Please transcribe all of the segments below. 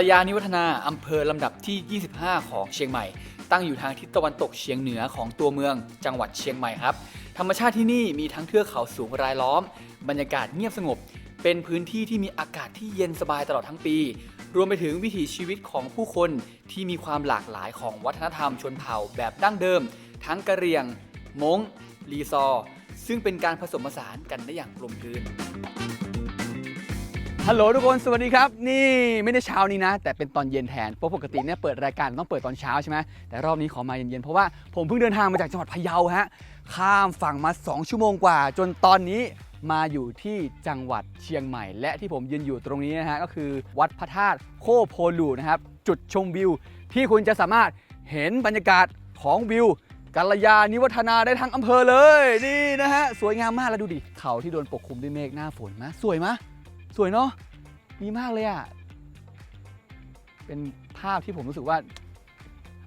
กัลยาณิวัฒนาอำเภอลำดับที่ 25 ของเชียงใหม่ ตั้งอยู่ทางทิศตะวันตกเฉียงเหนือของตัวเมืองจังหวัดเชียงใหม่ครับ ธรรมชาติที่นี่มีทั้งเทือกเขาสูงรายล้อม บรรยากาศเงียบสงบ เป็นพื้นที่ที่มีอากาศที่เย็นสบายตลอดทั้งปี รวมไปถึงวิถีชีวิตของผู้คนที่มีความหลากหลายของวัฒนธรรมชนเผ่าแบบดั้งเดิม ทั้งกะเหรี่ยงม้งลีซอ ซึ่งเป็นการผสมผสานกันได้อย่างกลมกลืน ฮัลโหลทุกคน สวัสดีครับ นี่ไม่ได้เช้านี้นะ แต่เป็นตอนเย็นแทนเพราะปกติเนี่ยเปิดรายการต้องเปิดตอนเช้าใช่ไหมแต่รอบนี้ขอมาเย็นๆเพราะว่าผมเพิ่งเดินทางมาจากจังหวัดพะเยาฮะข้ามฝั่งมา 2 ชั่วโมงกว่า จนตอนนี้มาอยู่ที่จังหวัดเชียงใหม่ และที่ผมยืนอยู่ตรงนี้นะฮะก็คือวัดพระธาตุโคโพลูนะครับจุดชมวิว ที่คุณจะสามารถเห็นบรรยากาศของวิวกัลยาณิวัฒนาได้ทั้งอำเภอเลยนี่นะฮะสวยงามมากแล้วดูดิเขาที่โดนปกคลุมด้วยเมฆหน้าฝนมะสวยมะสวยเนาะ ดีมากเลยอะ่ะ เป็นภาพที่ผมรู้สึกว่า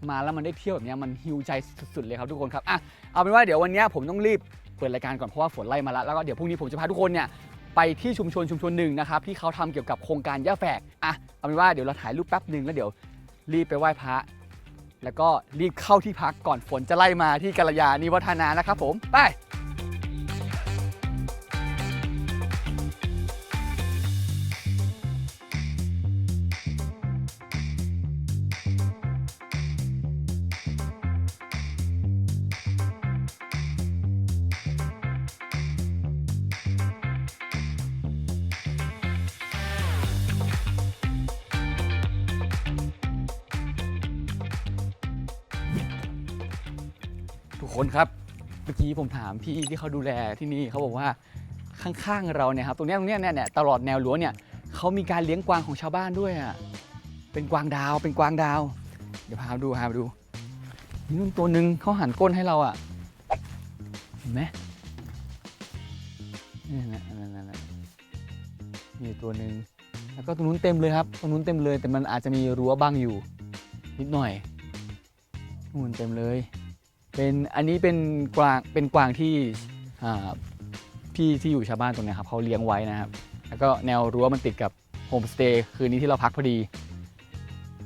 มาแล้วมันได้เที่ยวแบบนี้มันฮิวใจสุดๆเลยครับทุกคนครับอะเอาเป็นว่าเดี๋ยววันนี้ผมต้องรีบเปิดรายการก่อนเพราะว่าฝนไล่มาแล้วแล้วก็เดี๋ยวพรุ่งนี้ผมจะพาทุกคนเนี่ยไปที่ชุมชนชุมชนหนึ่งนะครับที่เขาทำเกี่ยวกับโครงการย่าแฝกอะเอาเป็นว่าเดี๋ยวเราถ่ายรูปแป๊บหนึ่งแล้วเดี๋ยวรีบไปไหว้พระแล้วก็รีบเข้าที่พักก่อนฝนจะไล่มาที่กัลยาณิวัฒนานะครับผมไป คนครับ เมื่อกี้ผมถามพี่ที่เขาดูแลที่นี่เขาบอกว่าข้างๆเราเนี่ยครับตรงเนี้ยตรงเนี้ยเนี่ยเนี่ยตลอดแนวรั้วเนี่ยเขามีการเลี้ยงกวางของชาวบ้านด้วยอะเป็นกวางดาวเป็นกวางดาว เดี๋ยวพาไปดูพาไปดูนี่นุ่นตัวหนึ่งเขาหันก้นให้เราอะเห็นไหมนี่นะนั่นนั่นมีตัวหนึ่งแล้วก็ตรงนู้นเต็มเลยครับตรงนู้นเต็มเลยแต่มันอาจจะมีรั้วบังอยู่ นิดหน่อยนู่นเต็มเลย เป็นอันนี้เป็นกวางเป็นกวางที่อ่าพี่ที่อยู่ชาวบ้านตรงเนี้ยครับเขาเลี้ยงไว้นะครับ แล้วก็แนวรั้วมันติดกับโฮมสเตย์คืนนี้ที่เราพักพอดี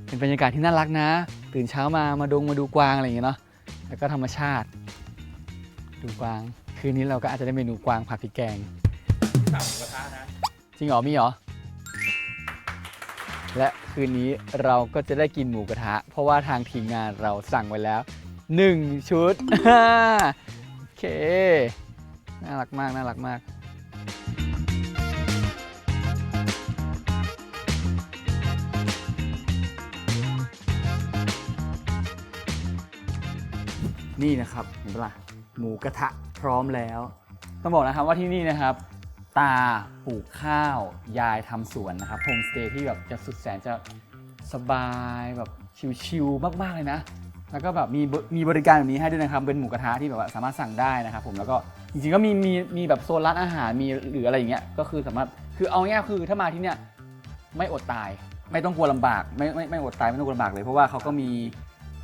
เป็นบรรยากาศที่น่ารักนะ ตื่นเช้ามามาดงมาดูกวางอะไรอย่างเงี้ยเนาะแล้วก็ธรรมชาติ ดูกวาง คืนนี้เราก็อาจจะได้เมนูกวางผัดพริกแกงสั่งหมูกระทะนะจริงเหรอมีเหรอและคืนนี้เราก็จะได้กินหมูกระทะ เพราะว่าทางทีมงานเราสั่งไว้แล้ว 1 ชุด โอเค น่ารักมาก น่ารักมากนี่นะครับเห็นปะล่ะหมูกระทะพร้อมแล้ว ต้องบอกนะครับว่าที่นี่นะครับ ตาปลูกข้าวยายทำสวนนะครับโฮมสเตย์ที่แบบจะสุดแสนจะสบายแบบชิลๆมาก ๆ เลยนะ แล้วก็แบบมีบมีบริการแบบนี้ให้ด้วยนะครับ เป็นหมูกระทะที่แบบว่าสามารถสั่งได้นะครับผมแล้วก็จริงๆก็มีมีมีแบบโซนร้านอาหารมีหรืออะไรอย่างเงี้ยก็คือสามารถคือเอาง่ายๆคือถ้ามาที่เนี่ยไม่อดตาย ไม่ต้องกลัวลำบากไม่ไม่ไม่อดตายไม่ต้องกลัวลำบากเลย เพราะว่าเขาก็มี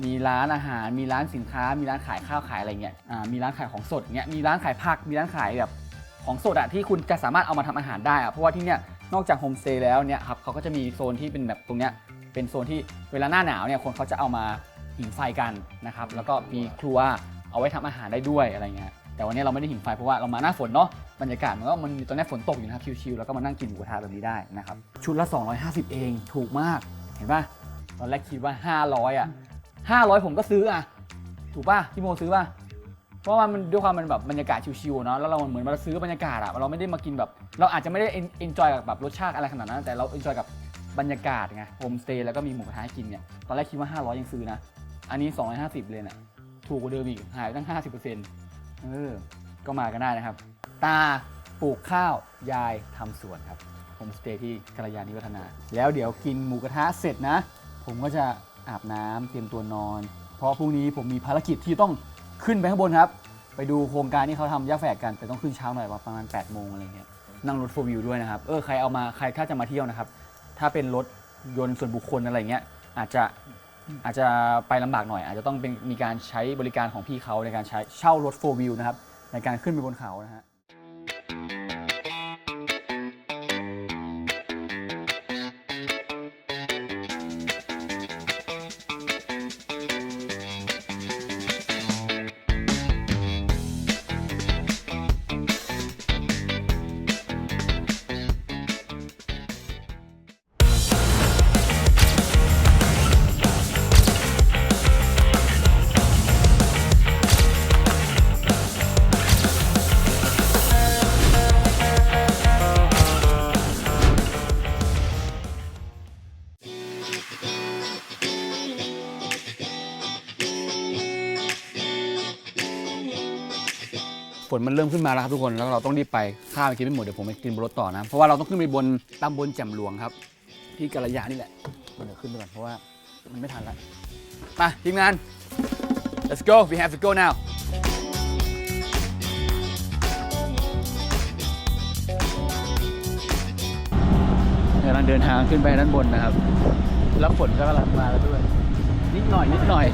มีร้านอาหาร มีร้านสินค้า มีร้านขายข้าวขายอะไรเงี้ยอ่ามีร้านขายของสดเงี้ยมีร้านขายผักมีร้านขายแบบของสดอะที่คุณจะสามารถเอามาทำอาหารได้อะเพราะว่าที่เนี่ยนอกจากโฮมสเตย์แล้วเนี่ยครับเขาก็จะมีโซนที่เป็นแบบตรงเนี้ยเป็นโซนที่เวลาหน้าหนาวเนี่ยคนเขาจะเอามา หิงไฟกันนะครับแล้วก็มีครัวเอาไว้ทำอาหารได้ด้วยอะไรเงี้ยแต่วันนี้เราไม่ได้หิงไฟเพราะว่าเรามาหน้าฝนเนาะบรรยากาศมันก็มันมีตอนนี้ฝนตกอยู่นะครับชิวๆแล้วก็มานั่งกินหมูกระทะแบบนี้ได้นะครับชุดละ 250 เองถูกมากเห็นป่ะตอนแรกคิดว่า 500อะ500 ผมก็ซื้ออะถูกป่ะพี่โมซื้อป่ะเพราะว่ามันด้วยความมันแบบบรรยากาศชิวๆเนาะแล้วเราเหมือนเราซื้อบรรยากาศอะเราไม่ได้มากินแบบ เราอาจจะไม่ได้เอนจอยกับแบบรสชาติอะไรขนาดนั้น แต่เราเอนจอยกับบรรยากาศไงโฮมสเตย์แล้วก็มีหมูกระทะให้กินเนี่ยตอนแรกคิดว่า 500 ยังซื้อนะ อันนี้ 250 เลยนะถูกกว่าเดิมอีก หายไปตั้ง 50%เออ ก็มากันได้นะครับ ตาปลูกข้าว ยายทำสวนครับโฮมสเตย์ที่กัลยาณิวัฒนา แล้วเดี๋ยวกินหมูกระทะเสร็จนะ ผมก็จะอาบน้ำเตรียมตัวนอน เพราะพรุ่งนี้ผมมีภารกิจที่ต้องขึ้นไปข้างบนครับ ไปดูโครงการที่เขาทำย่าแฝกกัน แต่ต้องขึ้นเช้าหน่อยประมาณ8โมงอะไรเงี้ย นั่งรถโฟวิวด้วยนะครับ เออ ใครเอามา ใครถ้าจะมาเที่ยวนะครับ ถ้าเป็นรถยนต์ส่วนบุคคลอะไรเงี้ย อาจจะ อาจจะไปลำบากหน่อย อาจจะต้องเป็นมีการใช้บริการของพี่เขาในการใช้เช่ารถโฟล์วิวนะครับในการขึ้นไปบนเขานะฮะ มันเริ่มขึ้นมาแล้วครับทุกคนแล้วเราต้องรีบไปข้าวไปกินไม่หมดเดี๋ยวผมไปกินบนรถต่อนะเพราะว่าเราต้องขึ้นไปบนตำบลแจ่มหลวงครับ ที่กาลยานี่แหละเดี๋ยวขึ้นไปก่อนเพราะว่ามันไม่ทันแล้วมาทีมงาน let's go we have to go now กำลังเดินทางขึ้นไปด้านบนนะครับ แล้วฝนก็กำลังมาแล้วด้วย นิดหน่อยนิดหน่อย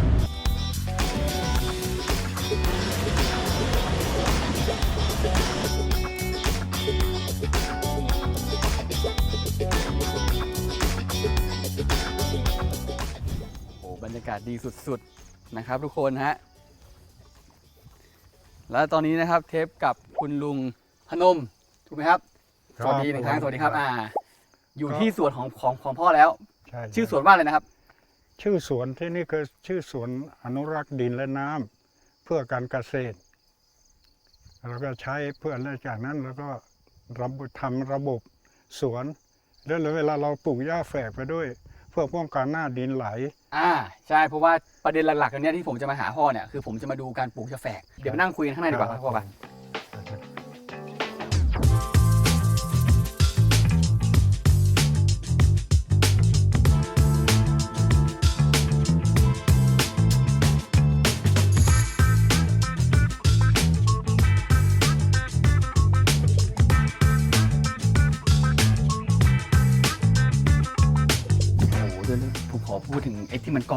ศดีสุดๆนะครับ ทุกคนฮะแล้วตอนนี้นะครับเทปกับคุณลุงพนมถูกไหมครับครับสวัสดีหนึ่งครั้งสวัสดีครับครับอ่า อยู่ครับที่สวนของของของพ่อแล้ว ใช่ชื่อสวนว่าอะไรนะครับ ชื่อสวนที่นี่คือชื่อสวนอนุรักษ์ดินและน้ำเพื่อการเกษตรแล้วก็ใช้เพื่อแล้วจากนั้นแล้วก็ระบบทำระบบสวน แล้วเวลาเราปลูกหญ้าแฝกไปด้วย เพื่อป้องกันหน้าดินไหล อ่าใช่เพราะว่าประเด็นหลักๆอันเนี้ยที่ผมจะมาหาพ่อเนี่ยคือผมจะมาดูการปลูกชะแฝกเดี๋ยวนั่งคุยกันข้างในดีกว่าครับพ่อไป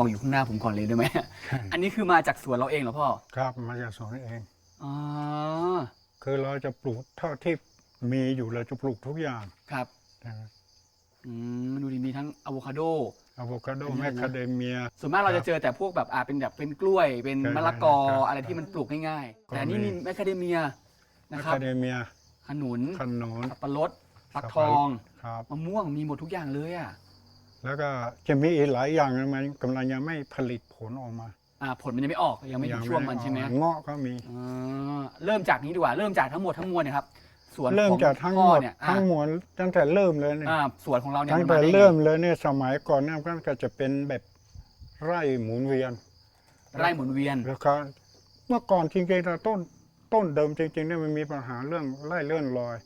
อ้ที่มันกองอยู่ข้างหน้าผมก่อนเลยได้ไหม อันนี้คือมาจากสวนเราเองเหรอพ่อ ครับมาจากสวนเอง อ๋อ คือเราจะปลูกเท่าที่มีอยู่เราจะปลูกทุกอย่าง ครับนะครับอืมดูดีมีทั้งอะโวคาโด อะโวคาโดเป็นไงแมคคาเดเมีย ส่วนมากเราจะเจอแต่พวกแบบอ่าเป็นแบบเป็นกล้วย เป็นใช่มะละกอครับอะไรที่มันปลูกง่ายๆก็แต่อันนี่มี มีแมคคาเดเมียแมนะคครัคาบเดเมียขนุนขนุนสับปะรดฟักสับทปะรดองครับ มะม่วงมีหมดทุกอย่างเลยอะ แล้วก็จะมีอีกหลายอย่างนะมันกำลังยังไม่ผลิตผลออกมาอ่าผลมันยังไม่ออกยังไม่ถึงช่วงมันใช่ไหมออกเงาะก็มีอ่าเริ่มจากนี้ดีกว่าเริ่มจากทั้งหมดทั้งมวลเนี่ยครับสวนเริ่มของจากทั้งพ่หอมดเนี่ยอ่าทั้งมวลตั้งแต่เริ่มเลยเนี่ยอ่าสวนของเราเนี่ยตั้งมันแต่มาได้ไงเริ่มเลยเนี่ยสมัยก่อนเนี่ยก็จะเป็นแบบไร่หมุนเวียน ไร่หมุนเวียนแล้วก็เมื่อก่อนจริงๆเราต้นต้นเดิมจริงๆเนี่ยมันมีปัญหาเรื่องไร่เลื่อนลอย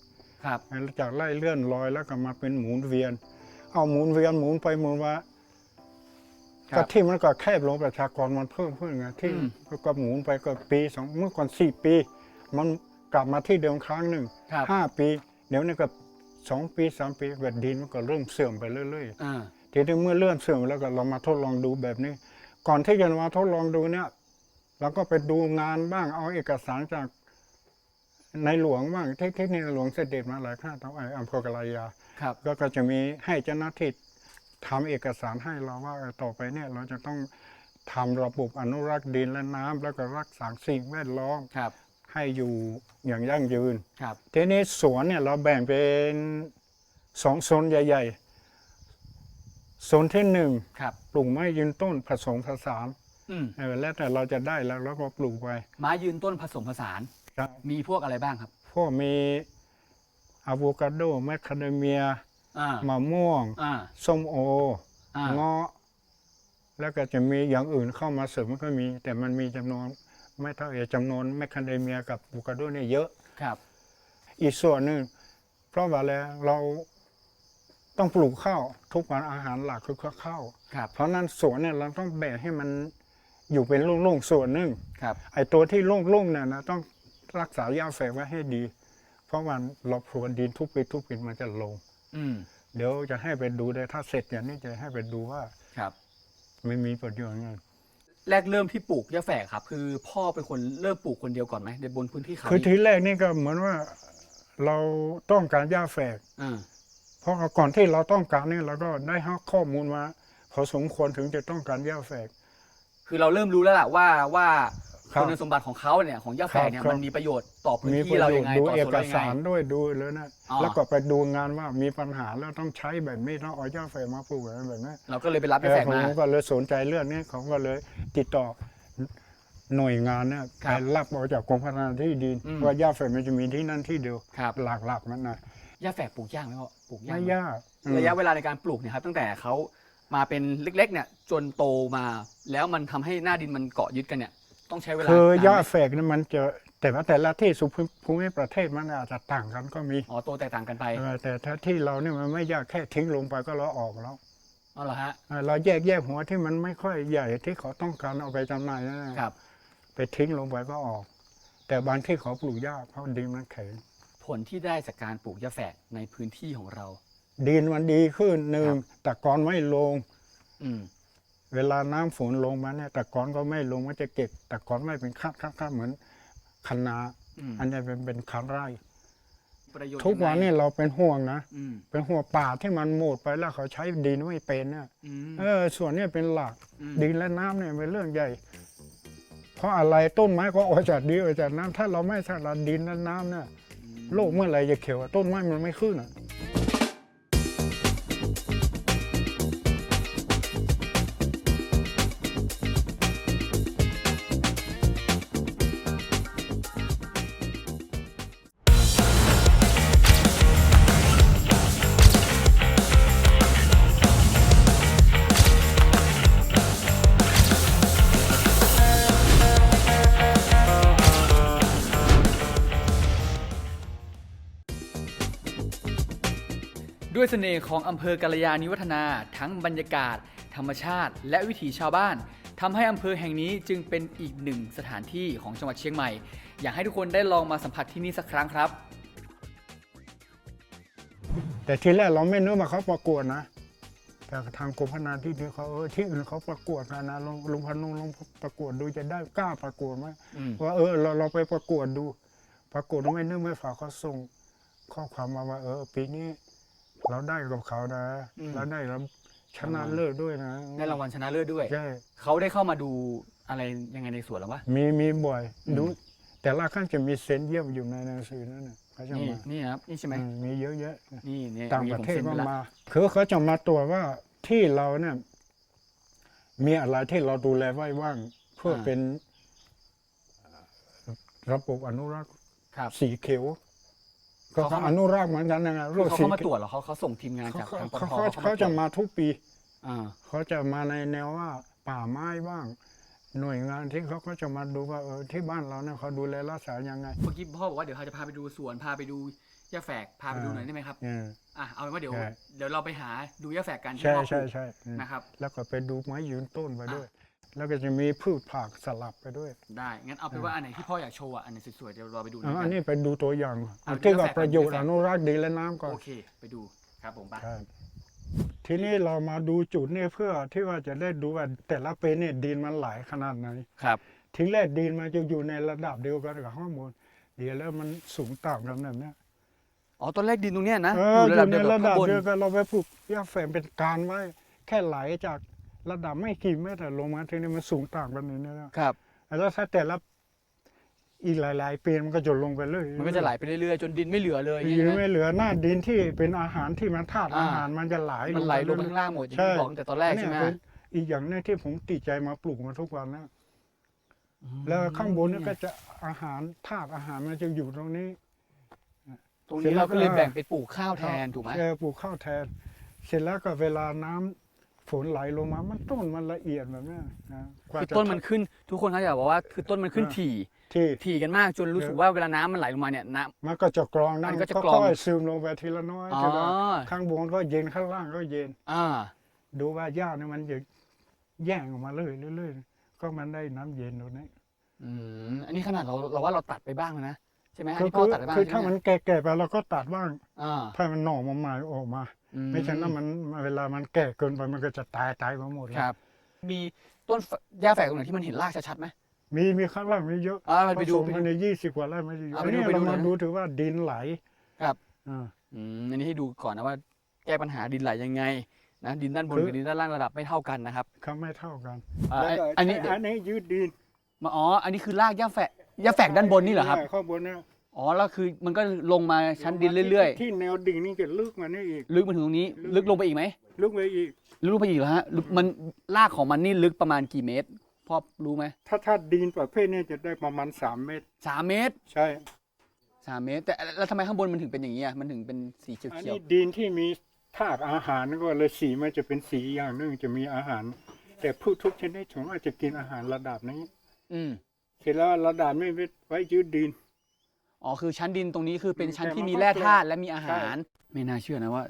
ครับจากไล่เลื่อนลอยแล้วก็มาเป็นหมุนเวียน เอาหมุนเวียนหมุนไปหมุนมาครัก็บที่มันก็แคบลงประชากรมันเพิ่มขึ้นไงที่อืม ก็หมุนไปก็ปีสองเมื่อก่อนสี่ปี มันกลับมาที่เดิมครั้งหนึ่งครับห้าปี เดี๋ยวนี้ก็สองปีสามปีเกิดดินมันก็เริ่มเสื่อมไปเรื่อยอ่าๆทีนี้เมื่อเลื่อนเสื่อมแล้วก็เรามาทดลองดูแบบนี้ ก่อนที่จะมาทดลองดูเนี่ยเราก็ไปดูงานบ้างเอาเอกสารจาก ในหลวงบ้างที่ที่ในหลวงเสด็จมาหลายครั้งทั้งไอ้อำเภอกะลายาครับก็ก็จะมีให้เจ้าหน้าที่ทำเอกสารให้เราว่าเออต่อไปเนี่ยเราจะต้องทำระบบอนุรักษ์ดินและน้ำแล้วก็รักษาสิ่งแวดล้อมครับ ให้อยู่อย่างยั่งยืนครับทีนี้สวนเนี่ยเราแบ่งเป็นสองโซนใหญ่ ๆ โซนที่หนึ่งครับปลูกไม้ยืนต้นผสมผสานอืมเออแล้วแต่เราจะได้แล้วเราก็ปลูกไปไม้ยืนต้นผสมผสาน ครับมีพวกอะไรบ้างครับ พวกมีอะโวคาโดแมคคาเดเมียอ่ามะม่วงอ่าส้มโออ่าเงาะแล้วก็จะมีอย่างอื่นเข้ามาเสริมก็มี แต่มันมีจำนวนไม่เท่าไอ้จำนวนแมคคาเดเมียกับบูคาโดเนี่ยเยอะ ครับ อีกส่วนหนึ่งเพราะว่าแล้วเราต้องปลูกข้าวทุกวันอาหารหลักคือข้าว ครับเพราะนั้นสวนเนี่ยเราต้องแบ่งให้มันอยู่เป็นโล่งๆส่วนหนึ่งครับ ไอ้ตัวที่โล่งๆเนี่ยนะต้อง รักษาหญ้าแฝกไว้ให้ดี เพราะว่าเราพรวนดินทุกปีทุกปีมันจะลง อืมเดี๋ยวจะให้ไปดูได้ถ้าเสร็จอย่างนี้จะให้ไปดูว่าครับ ไม่มีประโยชน์ไงแรกเริ่มที่ปลูกยาแฝกครับ คือพ่อเป็นคนเริ่มปลูกคนเดียวก่อนไหมในบนพื้นที่เขาคือทีนี่แรกนี่ก็เหมือนว่าเราต้องการหญ้าแฝกอ่าเพราะก่อนที่เราต้องการนี่เราก็ได้หาข้อมูลมาพอสมควรถึงจะต้องการหญ้าแฝกคือเราเริ่มรู้แล้วล่ะว่าว่า ครับคุณสมบัติของเขาเนี่ยของยาแฝกเนี่ยครับ มันมีประโยชน์ต่อพื้นมีปที่ระเราโยยัชงน์ไงดูต่อเอส่วนกเรายังไง สารด้วยดูเลยนะอ๋อ แล้วก็ไปดูงานว่ามีปัญหาแล้วต้องใช้แบบนี้ต้องเอาหญ้าแฝกมาปลูกอะไรแบบนี้เราก็เลยไปรับแต่ยาแฝกผมมา ก็เลยสนใจเรื่องนี้เขาก็เลยติดต่อหน่วยงานเนี่ยครัไปบรับเอาจากกรมพัฒนาที่ดินอืม ว่าหญ้าแฝกมันจะมีที่นั่นที่เดียวครับหลักๆมันนะยาแฝกปลูกยากไหมพ่อปลูกยากไม่ไหม ยากอืม ระยะเวลาในการปลูกเนี่ยครับตั้งแต่เขามาเป็นเล็กๆเนี่ยจนโตมา แล้วมันทำให้หน้าดินมันเกาะยึดกันเนี่ย ต้องใช้เวลาคือหญ้านาไหมแฝกเนี่ยมันจะแต่ว่าแต่ละที่สุภูภูมิประเทศมันอาจจะต่างกันก็มีอ๋อโตแตกต่างกันไปเออแต่ถ้าที่เราเนี่ยมันไม่ยากแค่ทิ้งลงไปก็เราออกแล้วอ๋อเหรอฮะเออเราแยกแยกหัวที่มันไม่ค่อยใหญ่ที่เขาต้องการเอาไปจำหน่ายนั่นนะครับ ไปทิ้งลงไปก็ออก แต่บางที่เขาปลูกยากเพราะดินมันแข็งผลที่ได้จากการปลูกยาแฝกในพื้นที่ของเรา ดินมันดีขึ้นหนึ่งครับตะกอนไม่ลงอืม เวลาน้ำฝนลงมาเนี่ยตะกอนก็ไม่ลงมันจะเก็บตะกอนไม่เป็นคัดคัดคัดเหมือนคันนาอืมอันนี้เป็นเป็นคันไร่ประโยชน์ทุกวันยังไงนี้เราเป็นห่วงนะอืมเป็นห่วงป่าที่มันหมดไปแล้วเขาใช้ดินไม่เป็นน่ะอืมเออ ส่วนเนี้เป็นหลักมดินและน้ำเนี่ยเป็นเรื่องใหญ่ เพราะอะไรต้นไม้ก็ออกจากดินออกจากน้ำถ้าเราไม่สลัดดินและน้ำเนี่ยโลกเมื่อไหรจะเขียวอะต้นไม้มันไม่ขึ้นอะ ด้วยเสน่ห์ของอำเภอกาลยานิวัฒนาทั้งบรรยากาศ ธรรมชาติ และวิถีชาวบ้านทำให้อำเภอแห่งนี้จึงเป็นอีกหนึ่งสถานที่ของจังหวัดเชียงใหม่ อยากให้ทุกคนได้ลองมาสัมผัสที่นี่สักครั้งครับ แต่ทีแรกเราไม่นึกว่าเขาประกวดนะ แต่ทางกรมพัฒนาที่นี่เขาเออที่อื่นเขาประกวดกันนะลงลงพนงลงประกวดดูจะได้กล้าประกวดไหมอืม ว่าเออเราเราไปประกวดดู ประกวดไม่นึกไม่ฝากเขาส่งข้อความมาว่าเออปีนี้ เราได้กับเขานะเราได้รับชนะเลิศด้วยนะได้รางวัลชนะเลิศด้วย ใช่เขาได้เข้ามาดูอะไรยังไงในสวนหรือวะ มีมีบ่อยอืม ดูแต่ละขั้นจะมีเซ็นเยี่ยมอยู่ในหนังสือนั่นน่ะเขาจะนี่มานี่ครับนี่ใช่ไหมอืมมีเยอะแยะ นี่นี่ต่างมีประผมเทศซ็นก็ไว้ละมา คือเขาจะมาตรวจว่าที่เราเนี่ยมีอะไรที่เราดูแลไว้บ้าง เพื่อเป็นระบบอนุรักษ์ครับ สีเขียว ก็เขาเขาเข้ามาอนุรักษ์เหมือนกันนะคือเขาสีเข้ามาขีตรวจเหรอเขาเขาส่งทีมงานเขาจากเขาทางปเขาตเขาทเขาจะมาทุกปีอ่าเขาจะมาในแนวว่าป่าไม้บ้าง หน่วยงานที่เขาก็จะมาดูว่าเออที่บ้านเราเนี่ยเขาดูแลรักษายังไง เมื่อกี้พ่อบอกว่าเดี๋ยวเขาจะพาไปดูสวนพาไปดูย่าแฝกพาไปดูหน่อยได้ไหมครับเอออะเอาเป็นว่าเดี๋ยวใช่เดี๋ยวเราไปหาดูย่าแฝกกันที่ใช่พ่อปใช่ลูกใช่อืมนะครับ แล้วก็ไปดูไม้ยืนต้นไปด้วยอ่ แล้วก็จะมีพืชผักสลับไปด้วยได้ งั้นเอาเป็นว่าอันไหนที่พ่ออยากโชว์อะอันไหนสวยๆเดี๋ยวเราไปดูอ๋อกัอันนี้ไปดูตัวอย่างเอาเอาที่ดูว่าแฟกต์ประโยชน์ดูแฟอกต์นุรักษ์ดินและน้ำก่อน โอเค ไปดูครับผมไปใช่ทีนี้เรามาดูจุดนี่เพื่อที่ว่าจะได้ดูว่าแต่ละปีเนี่ยดินมันไหลขนาดไหนครับ ทีแรกดินมันจะอยู่ในระดับเดียวกันกับข้างบนเดี๋ยวแล้วมันสูงต่ำกันแบบเนี้ยอ๋อต้นแรกดินตรงเนี้ยนะเอออยู่ระอดับยู่เดีในยวกับข้างบนระดับเดียวกันเราไปปลูกหญ้าแฝงเป็นการไว้ แค่ไหลจาก ระดับไม่กี่เมตรลงมาทีนี้มันสูงต่างกันนี่นะครับแล้วถ้าแต่ละอีกหลาย ๆ ปีมันก็จะลงไปเรื่อยมันก็จะไหลไปเรื่อยๆจนดินไม่เหลือเลยปีใช่ไหมไม่เหลือหน้าดินที่เป็นอาหารที่มันธาตุอ่าอาหารมันจะไหลมันไหลลงไปข้างล่างหมดอย่างใช่ที่บอกตั้งแต่ตอนแรกอันใช่เนี้ไหมเป็นอีกอย่างหนึงที่ผมติดใจมาปลูกมาทุกวันนะแล้วข้างบนนี่ก็จะอาหารธาตุอาหารมันจะอยู่ตรงนี้ ตรงเสร็นี้จแล้เราวก็ก็เลยแบ่งไปปลูกข้าวแทนถูกไหมเออปลูกข้าวแทน เสร็จแล้วก็เวลาน้ำ ฝนไหลลงมา มันต้นมันละเอียดแบบเนี้ยนะกว่าคือจะต้นมันขึ้นทุกคนเขาจะบอกว่าคือต้นมันขึ้นเออถี่ที่ถี่กันมากจนรู้สึกว่าเวลาน้ำมันไหลลงมาเนี่ยน้ มันก็จะกรองมันน้ำก็จะกรองค่อยๆซึมลงไปทีละน้อยำอ๋อทีละข้างบนก็เย็นข้างล่างก็เย็นอ่าดูว่าหญ้าเนี่ยมันจะแย่งออกมาเรื่อยๆเรื่อยๆก็มันได้น้ำเย็นตรงนี้ อืมอันนี้ขนาดเราเราว่าเราตัดไปบ้างแล้วนะ ใช่ไหมอันคือนี้พ่อตัดไปบ้างคือใช่ถ้าไหมมันแก่ๆไปเราก็ตัดบ้าง อ่าถ้ามันหน่อมาใหม่ออกมา อืไม่ฉะนั้นมันเวลามันแก่เกินไปมันก็จะตายตายมาหมดเลยครับ มีต้นหญ้าแฝกตรงไหนที่มันเห็นรากชัดๆไหมมีมีข้างล่างมีเยอะอ่าไปดูผสมไปภายดู ในยี่สิบกว่าไร่ไม่ใช่เยอะเอาอัไปนดูนี้ไปดูเรามานะดูถือว่าดินไหลครับ อ่า อืมอันนี้ให้ดูก่อนนะว่าแก้ปัญหาดินไหลยังไงนะดินด้านบนคือ กับดินด้านล่างระดับไม่เท่ากันนะครับเขาไม่เท่ากันอ่าแล้วก็อันนี้ใช้อันนี้ยืดดินมาอ๋ออันนี้คือรากหญ้าแฝก หญ้าแฝกด้านบนนี่เหรอครับ ข้างบนเนี่ยอ๋อแล้วคือมันก็ลงมาชั้นดินเรื่อยที่แนวดิ่งนี่จะลึกมานี่อีกๆลึกมาถึงตรงนี้ ลึกลงไปอีกไหมลึกไปอีก ลึกลงไปอีกเหรอฮะลึกมันรากของมันนี่ลึกประมาณกี่เมตรพ่อรู้ไหม ถ้าถ้าดินประเภทเนี้จะได้ประมาณสามเมตรสามเมตร ใช่สามเมตร แต่แล้วทำไมข้างบนมันถึงเป็นอย่างนี้อะ มันถึงเป็นสีเขียวอันเขียวนี้ดินที่มีธาตุอาหารก็เลยสีมันจะเป็นสีอย่างหนึงจะมีอาหาร แต่พืชทุกชนิดของอาจจะกินอาหารระดับนี้ อืม เสร็จแล้วระดับนี้ไว้ยืดดิน อ๋อคือชั้นดินตรงนี้คือเป็นชั้นแต่ที่มันมีก็แร่แปลกธาตุและมีอาหารใช่ไม่น่าเชื่อนะว่า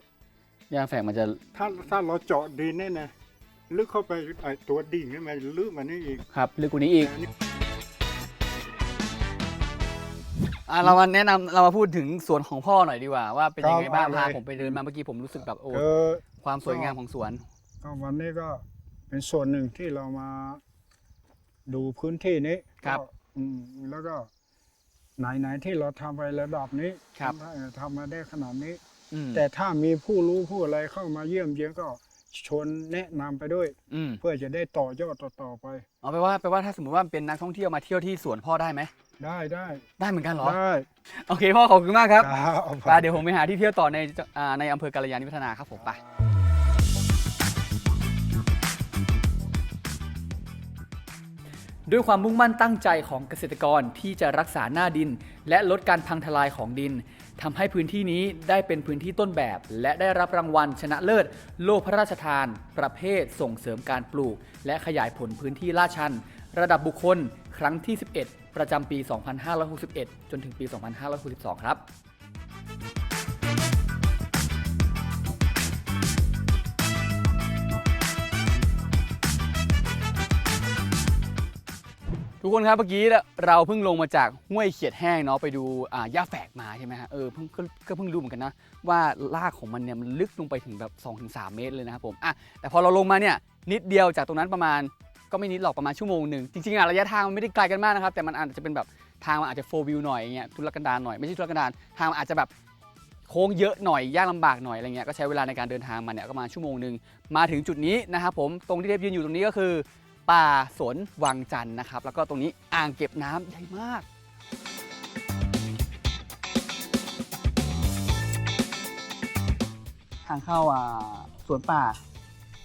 หญ้าแฝกมันจะ ถ้าถ้าเราเจาะดินเนี่ยนะลึกเข้าไปไอ้ตัวดิ่งนี่มันลึกกว่านี้อีกครับลึกกว่านี้อีกแต่อันนี้อะเรามาแนะนำเรามาพูดถึงสวนของพ่อหน่อยดีกว่าว่าเป็นยังไงบ้างครับพาเอาเลยผมไปเดินมาเมื่อกี้ผมรู้สึกแบบโอ้คือความสวยงามของสวนก็วันนี้ก็เป็นส่วนหนึ่งที่เรามา ดูพื้นที่นี้ครับ ก็อืมแล้วก็ ไหนๆที่เราทำไประดับนี้ครับ ทำได้ทำมาได้ขนาดนี้ อืมแต่ถ้ามีผู้รู้ผู้อะไรเข้ามาเยี่ยมเยียนก็ชวนแนะนำไปด้วย อืมเพื่อจะได้ต่อยอดต่อๆไป เอาไปลว่าแปลว่าถ้าสมมติว่าเป็นนักท่องเที่ยวมาเที่ยวที่สวนพ่อได้ไหมได้ได้ได้เหมือนกันเหรอ ได้โอเคพ่อขอบคุณมากครับครับ ไปเดี๋ยวผมไปหาที่เที่ยวต่อในอ่าในอำเภอกาลยานิพัฒนาครับผมไป ด้วยความมุ่งมั่นตั้งใจของเกษตรกรที่จะรักษาหน้าดิน และลดการพังทลายของดินทำให้พื้นที่นี้ได้เป็นพื้นที่ต้นแบบ และได้รับรางวัลชนะเลิศ โลกพระราชทาน ประเภทส่งเสริมการปลูก และขยายผลพื้นที่ลาดชัน ระดับบุคคล ครั้งที่ 11 ประจำปี 2561 จนถึงปี 2562 ครับ ทุกคนครับเมื่อกี้เราเพิ่งลงมาจากห้วยเขียดแห้งเนาะไปดูหญ้าแฝกมาใช่ไหมฮะเออเพิ่งก็เพิ่งรู้เหมือนกันนะว่ารากของมันเนี่ยมันลึกลงไปถึงแบบ2-3 เมตรเลยนะครับผมอะแต่พอเราลงมาเนี่ยนิดเดียวจากตรงนั้นประมาณก็ไม่นิดหรอกประมาณชั่วโมงหนึ่งจริงๆอะระยะทางมันไม่ได้ไกลกันมากนะครับแต่มันอาจจะเป็นแบบทางมันอาจจะโฟวิวหน่อยอย่างเงี้ยทุรกันดารหน่อยไม่ใช่ทุรกันดารทางมันอาจจะแบบโค้งเยอะหน่อยยากลำบากหน่อยอะไรเงี้ยก็ใช้เวลาในการเดินทางมาเนี่ยก็ประมาณชั่วโมงหนึ่งมาถึงจุดนี้นะครับผมตรงที่เทพยืนอยู่ตรงนี้ก็คือ ป่าสวนวังจันทร์นะครับ แล้วก็ตรงนี้อ่างเก็บน้ำใหญ่มาก ทางเข้าอ่าสวนป่า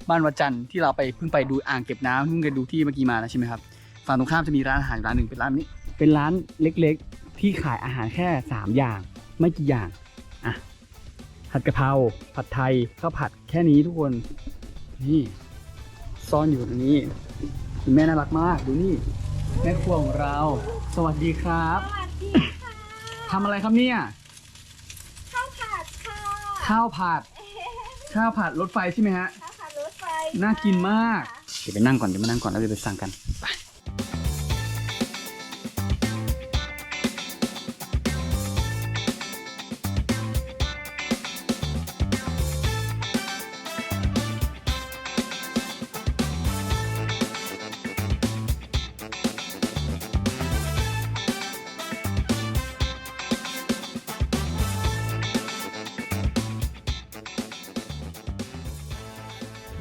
บ้านวัดจันทร์ที่เราไปเพิ่งไปดูอ่างเก็บน้ำเพิ่งไปดูที่เมื่อกี้มานะใช่ไหมครับฝั่งตรงข้ามจะมีร้านอาหารร้านหนึ่งเป็นร้านนี้ เป็นร้านเล็กๆ ที่ขายอาหารแค่ 3 อย่าง ไม่กี่อย่างอะผัดกะเพราผัดไทยข้าวผัดแค่นี้ทุกคนนี่ซ่อนอยู่ตรงนี้ คุณแม่น่ารักมาก ดูนี่ แม่ครัวของเรา สวัสดีครับสวัสดีค่ะทำอะไรครับเนี่ย ข้าวผัดค่ะข้าวผัด ข้าวผัดรถไฟใช่ไหมฮะ ข้าวผัดรถไฟน่ากินมาก เดี๋ยวไปนั่งก่อน เดี๋ยวมานั่งก่อนแล้วเดี๋ยวไปสั่งกัน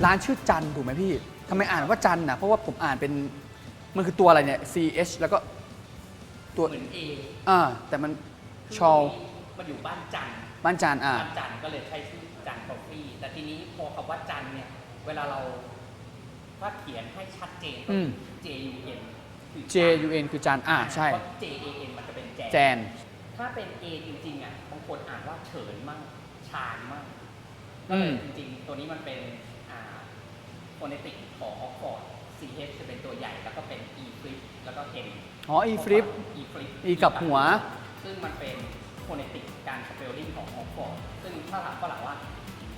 ร้านชื่อจันถูกไหมพี่ทำไมอ่านว่าจันนะเพราะว่าผมอ่านเป็นมันคือตัวอะไรเนี่ย C H แล้วก็ตัวเหมือนเออ่าแต่มันชอลมันอยู่บ้านจันทร์บ้านจันอ่าบ้านจันทร์ก็เลยใช้ชื่อจันทร์คอฟฟี่แต่ทีนี้พอคำว่าจันทร์เนี่ย เวลาเราถ้าเขียนให้ชัดเจนอืม J U N คือ J U N คือจันอ่าใช่เพราะ J A N มันจะเป็นแจนแจน ถ้าเป็น A จริงๆอะบางคนอ่านว่าเฉินมั่งชานมั่งอืก็เลมยจริงๆ ตัวนี้มันเป็นอ่า โฟเนติกของออกฟอร์ด C H จะเป็นตัวใหญ่แล้วก็เป็น E flip แล้วก็ N อ๋อ E flip E flip E กับหัว ซึ่งมันเป็นโฟเนติกการสเปลลิ่งของออกฟอร์ด ซึ่งถ้าถามฝรั่งว่า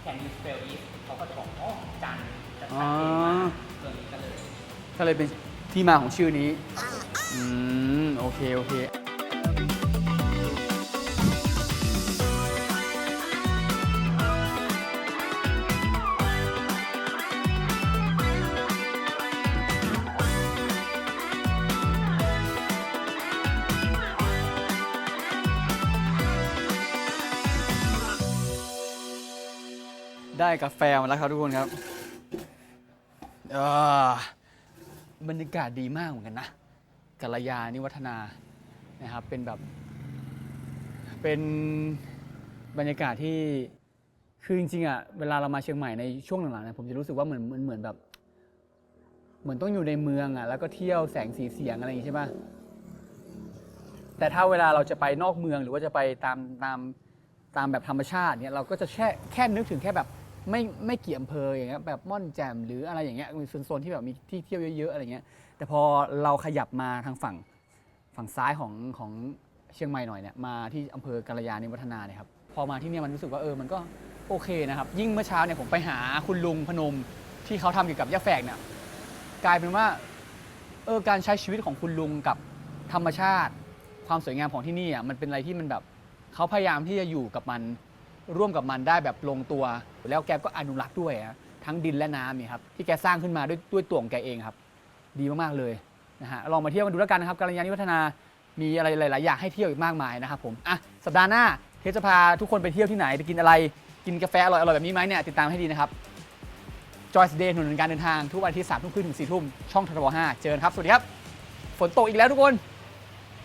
can you spell it เขาก็จะบอกอ๋อจันจะชัดเจนมากตัวนี้ก็เลย ก็เลยเป็นที่มาของชื่อนี้ อืม โอเค โอเค กาแฟมาแล้วครับทุกคนครับอ่าบรรยากาศดีมากเหมือนกันนะกัลยาณิวัฒนานะครับเป็นแบบ เป็นบรรยากาศที่คือจริงๆอะเวลาเรามาเชียงใหม่ในช่วงหลังๆเนี่ยผมจะรู้สึกว่าเหมือนเหมือนเหมือนแบบ เหมือนต้องอยู่ในเมืองอะแล้วก็เที่ยวแสงสีเสียงอะไรอย่างงี้ใช่ปะแต่ถ้าเวลาเราจะไปนอกเมืองหรือว่าจะไปตามตามตามแบบธรรมชาติเนี่ยเราก็จะแค่แค่นึกถึงแค่แบบ ไม่ไม่เกี่อำเภออย่างเงี้ยแบบม่อนแจ่มหรืออะไรอย่างเงี้ยมีโซนที่แบบมีที่เที่ยวเยอะๆอะไรเงี้ยแต่พอเราขยับมาทางฝั่งฝั่งซ้ายของของเชียงใหม่หน่อยเนี่ยมาที่อำเภอกาลยาณิวัฒนาเนี่ยครับพอมาที่เนี่ยมันรู้สึกว่าเออมันก็โอเคนะครับ ยิ่งเมื่อเช้าเนี่ยผมไปหาคุณลุงพนมที่เขาทำเกี่ยวกับยาแฝกเนี่ยกลายเป็นว่าเออการใช้ชีวิตของคุณลุงกับธรรมชาติ ความสวยงามของที่นี่อะมันเป็นอะไรที่มันแบบเขาพยายามที่จะอยู่กับมัน ร่วมกับมันได้แบบลงตัว แล้วแกก็อนุรักษ์ด้วยอะทั้งดินและน้ำนี่ครับที่แกสร้างขึ้นมาด้วยด้วยตัวของแกเองครับ ดีมากๆเลยนะฮะลองมาเที่ยวกันดูแล้วกันนะครับกาลยาณิวัฒนามีอะไรหลาย ๆ อย่างให้เที่ยวอีกมากมายนะครับผมอะสัปดาห์หน้าเทปจะพาทุกคนไปเที่ยวที่ไหนไปกินอะไรกินกาแฟอร่อยๆแบบนี้ไหมเนี่ยติดตามให้ดีนะครับ Joyce Day หนุนการเดินทางทุกวันที่3ทุ่มครึ่งถึง4ทุ่มช่องทรบ5เจอกันครับ สวัสดีครับ ฝนตกอีกแล้วทุกคน